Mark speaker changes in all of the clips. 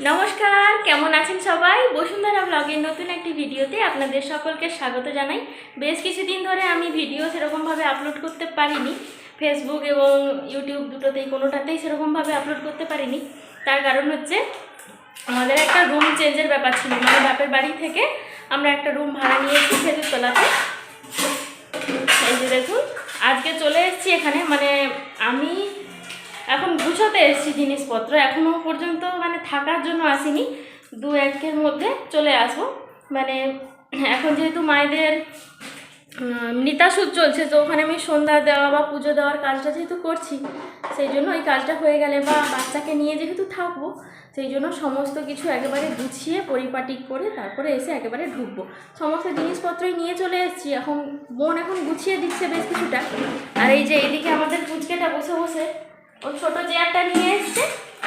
Speaker 1: নমস্কার, কেমন আছেন সবাই? বসুন্ধরা ব্লগের নতুন একটি ভিডিওতে আপনাদের সকলকে স্বাগত জানাই। বেশ কিছুদিন ধরে আমি ভিডিও সেরকমভাবে আপলোড করতে পারিনি। ফেসবুক এবং ইউটিউব দুটোতেই, কোনোটাতেই সেরকমভাবে আপলোড করতে পারিনি। তার কারণ হচ্ছে, আমাদের একটা রুম চেঞ্জের ব্যাপার ছিল। মানে বাপের বাড়ি থেকে আমরা একটা রুম ভাড়া নিয়েছি খেজুরতলাতে। এই যে দেখুন, আজকে চলে এসেছি এখানে। মানে আমি এখন গুছোতে এসেছি জিনিসপত্র। এখনও পর্যন্ত মানে থাকার জন্য আসিনি। দু একের মধ্যে চলে আসব। মানে এখন যেহেতু মায়েদের উম, নিতাসুদ চলছে তো ওখানে আমি সন্ধ্যা দেওয়া বা পুজো দেওয়ার কাজটা যেহেতু করছি সেই জন্য ওই কাজটা হয়ে গেলে বা বাচ্চাকে নিয়ে যেহেতু থাকব সেই জন্য সমস্ত কিছু একেবারে গুছিয়ে পরিপাটি করে তারপরে এসে একেবারে ঢুকবো। সমস্ত জিনিসপত্রই নিয়ে চলে এসেছি। এখন বোন এখন গুছিয়ে দিচ্ছে বেশ কিছুটা। আর এই যে এইদিকে আমাদের পুচকেটা বসে বসে ওই ছোটো চেয়ারটা নিয়ে এসছে।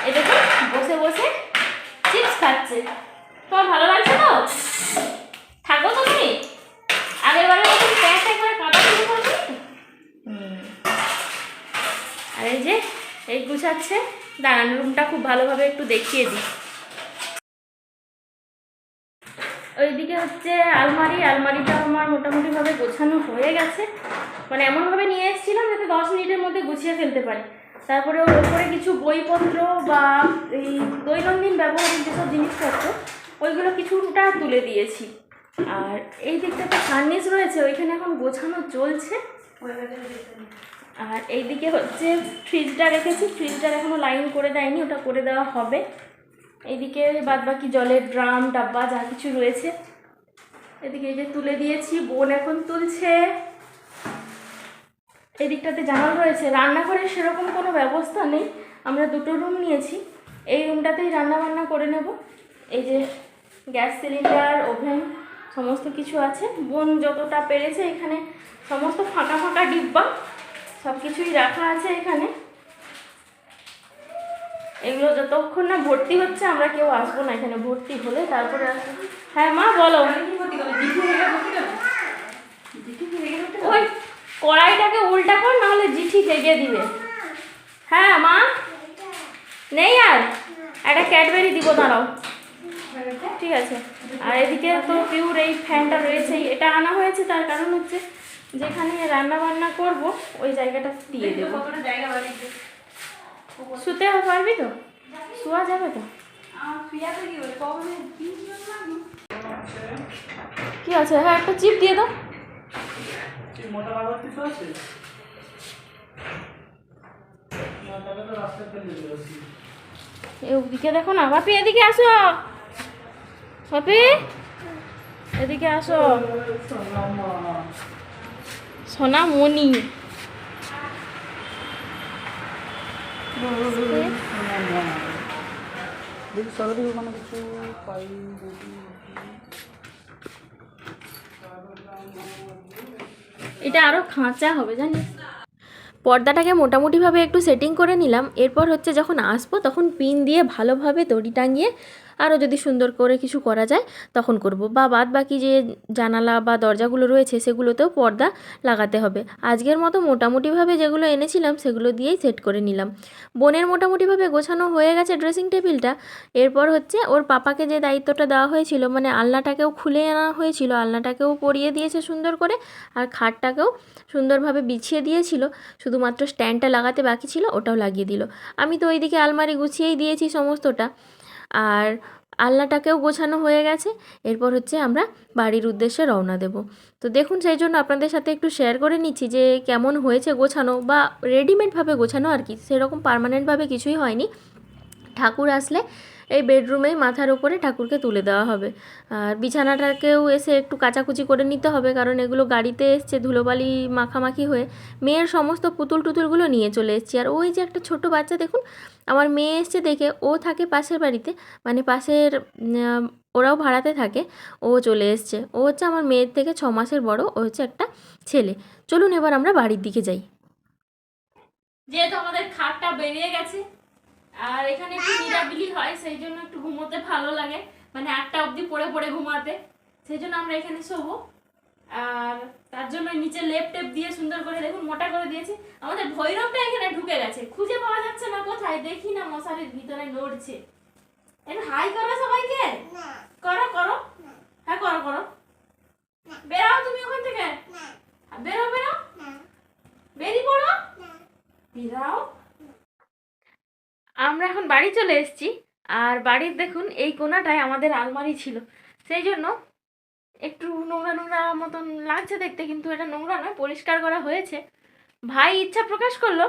Speaker 1: এই দেখুন বসে বসে চিপস খাচ্ছে। তোমার ভালো লাগছে তো? থাকো তুমি। আগের বারে মতন কাঁদা শুরু করবে আর এই যে, এই গুছাচ্ছে। দাঁড়ান, রুমটা খুব ভালোভাবে একটু দেখিয়ে দিই। ওইদিকে হচ্ছে আলমারি। আলমারিটা আমার মোটামুটিভাবে গোছানো হয়ে গেছে। মানে এমনভাবে নিয়ে এসেছিলাম যাতে দশ মিনিটের মধ্যে গুছিয়ে ফেলতে পারি। তারপরে ওর ওপরে কিছু বইপত্র বা এই দৈনন্দিন ব্যবহারের যেসব জিনিসপত্র, ওইগুলো কিছুটা তুলে দিয়েছি। আর এই দিকটা দিকটাতে ফার্নিস রয়েছে, ওইখানে এখন গোছানো চলছে। আর এইদিকে হচ্ছে ফ্রিজটা রেখেছি ফ্রিজটার এখনও লাইন করে দেয়নি, ওটা করে দেওয়া হবে। এইদিকে বাদ বাকি জলের ড্রাম, ডাব্বা, যা কিছু রয়েছে। এদিকে এই যে তুলে দিয়েছি, বোন এখন তুলছে। এদিকটাতে জানাল রয়েছে রান্নাঘরের সেরকম কোনো ব্যবস্থা নেই। আমরা দুটো রুম নিয়েছি। এই রুমটাতেই রান্না বান্না করে নেব। এই যে গ্যাস সিলিন্ডার ওভেন সমস্ত কিছু আছে। বোন যতটা পেরেছে এখানে সমস্ত ফাঁকা ফাঁকা ডিব্বা সব কিছুই রাখা আছে এখানে। এগুলো যতক্ষণ না ভর্তি হচ্ছে আমরা কেউ আসব না এখানে ভর্তি হলে। তারপরে আসব হ্যাঁ মা বলো। ওই কড়াইটাকে উল্টা কর, নাহলে জিঠি থেকে দিবে। হ্যাঁ মা? নেই আর? একটা ক্যাডবেরি দিব, দাঁড়াও। ঠিক আছে। আর এদিকে তো পিউর এই ফ্যানটা রয়েছে এটা আনা হয়েছে, তার কারণ হচ্ছে যেখানে রান্না বান্না করব, ওই জায়গাটা দিয়ে দেবো। শুতে পারবি তো? শোয়া যাবে তো? কি আছে? হ্যাঁ একটা চিপ দিয়ে দাও।
Speaker 2: মোটা বাবার কিছু আছে?
Speaker 1: এদিকে দেখো না বাপি এদিকে আসো। বাপি এদিকে আসো। সোনা মনি
Speaker 2: দেখি সরো দেখি ওখানে কিছু পাই
Speaker 1: এটা আরও খাঁচা হবে, জানিস? পর্দাটাকে মোটামুটিভাবে একটু সেটিং করে নিলাম। এরপর হচ্ছে যখন আসব, তখন পিন দিয়ে ভালোভাবে দড়ি টাঙিয়ে আরও যদি সুন্দর করে কিছু করা যায়, তখন করব। বা বাদ বাকি যে জানালা বা দরজাগুলো রয়েছে, সেগুলোতেও পর্দা লাগাতে হবে। আজকের মতো মোটামুটিভাবে যেগুলো এনেছিলাম, সেগুলো দিয়েই সেট করে নিলাম। বোনের মোটামুটিভাবে গোছানো হয়ে গেছে ড্রেসিং টেবিলটা। এরপর হচ্ছে ওর পাপাকে যে দায়িত্বটা দেওয়া হয়েছিল মানে আলনাটাকেও খুলে আনা হয়েছিল, আলনাটাকেও পরিয়ে দিয়েছে সুন্দর করে, আর খাটটাকেও সুন্দরভাবে বিছিয়ে দিয়েছিল। শুধুমাত্র স্ট্যান্ডটা লাগাতে বাকি ছিল, ওটাও লাগিয়ে দিল। আমি তো ওইদিকে আলমারি গুছিয়েই দিয়েছি সমস্তটা। আর আল্লাটাকেও গোছানো হয়ে গেছে। এরপর হচ্ছে আমরা বাড়ির উদ্দেশ্যে রওনা দেব। তো দেখুন, সেই জন্য আপনাদের সাথে একটু শেয়ার করে নিচ্ছি যে কেমন হয়েছে গোছানো বা রেডিমেডভাবে গোছানো আর কি। সেরকম পারমানেন্টভাবে কিছুই হয়নি। ঠাকুর আসলে এই বেডরুমেই মাথার উপরে ঠাকুরকে তুলে দেওয়া হবে। আর বিছানাটাকেও এসে একটু কাচাকুচি করে নিতে হবে, কারণ এগুলো গাড়িতে এসছে ধুলোবালি মাখামাখি হয়ে। মেয়ের সমস্ত পুতুল টুতুলগুলো নিয়ে চলে এসেছি। আর ওই যে একটা ছোট বাচ্চা দেখুন, আমার মেয়ে এসছে দেখে, ও থাকে পাশের বাড়িতে মানে পাশের ওরাও ভাড়াতে থাকে, ও চলে এসছে। ও হচ্ছে আমার মেয়ের থেকে ছ মাসের বড়, ও হচ্ছে একটা ছেলে। চলুন এবার আমরা বাড়ির দিকে যাই। যেহেতু আমাদের খাটটা বেরিয়ে গেছে আর এখানে একটু নিরাবিলি হয় সেই জন্য একটু ঘুমোতে ভালো লাগে। মানে আটটা অবধি পড়ে পড়ে ঘুমাতে। সেই জন্য আমরা এখানে শোবো। আর তার জন্য নিচে লেপ টেপ দিয়ে সুন্দর করে দেখুন মোটা করে দিয়েছি। আমাদের ভৈরবটা এখানে ঢুকে গেছে। খুঁজে পাওয়া যাচ্ছে না কোথায় দেখি না মশারির ভিতরে নড়ছে। একটু হাই করো সবাইকে। করো করো। হ্যাঁ করো করো। বেরাও তুমি ওখান থেকে। বেরো বেরো বেরিয়ে পড়ো। বেরাও। আমরা এখন বাড়ি চলে এসেছি। আর বাড়ির দেখুন এই কোনাটায় আমাদের আলমারি ছিল। সেই জন্য একটু নোংরা নোংরা মতন লাগছে দেখতে কিন্তু এটা নোংরা নয় পরিষ্কার করা হয়েছে। ভাই ইচ্ছা প্রকাশ করল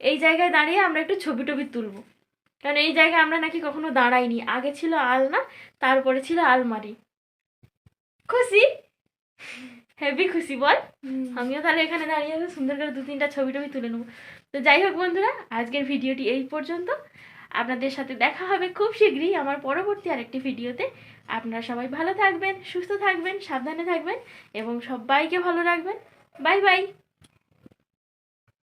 Speaker 1: এই জায়গায় দাঁড়িয়ে আমরা একটু ছবি টবি তুলবো। কারণ এই জায়গায় আমরা নাকি কখনো দাঁড়াইনি। আগে ছিল আলনা তারপরে ছিল আলমারি। খুশি? হেভি খুশি বল। আমিও তাহলে এখানে দাঁড়িয়ে সুন্দর করে দু তিনটা ছবি টবি তুলে নেব। তো যাই হোক বন্ধুরা, আজকের ভিডিওটি এই পর্যন্ত। আপনাদের সাথে দেখা হবে খুব শীঘ্রই আমার পরবর্তী আরেকটি ভিডিওতে। আপনারা সবাই ভালো থাকবেন, সুস্থ থাকবেন, সাবধানে থাকবেন এবং সবাইকে ভালো রাখবেন। Bye bye.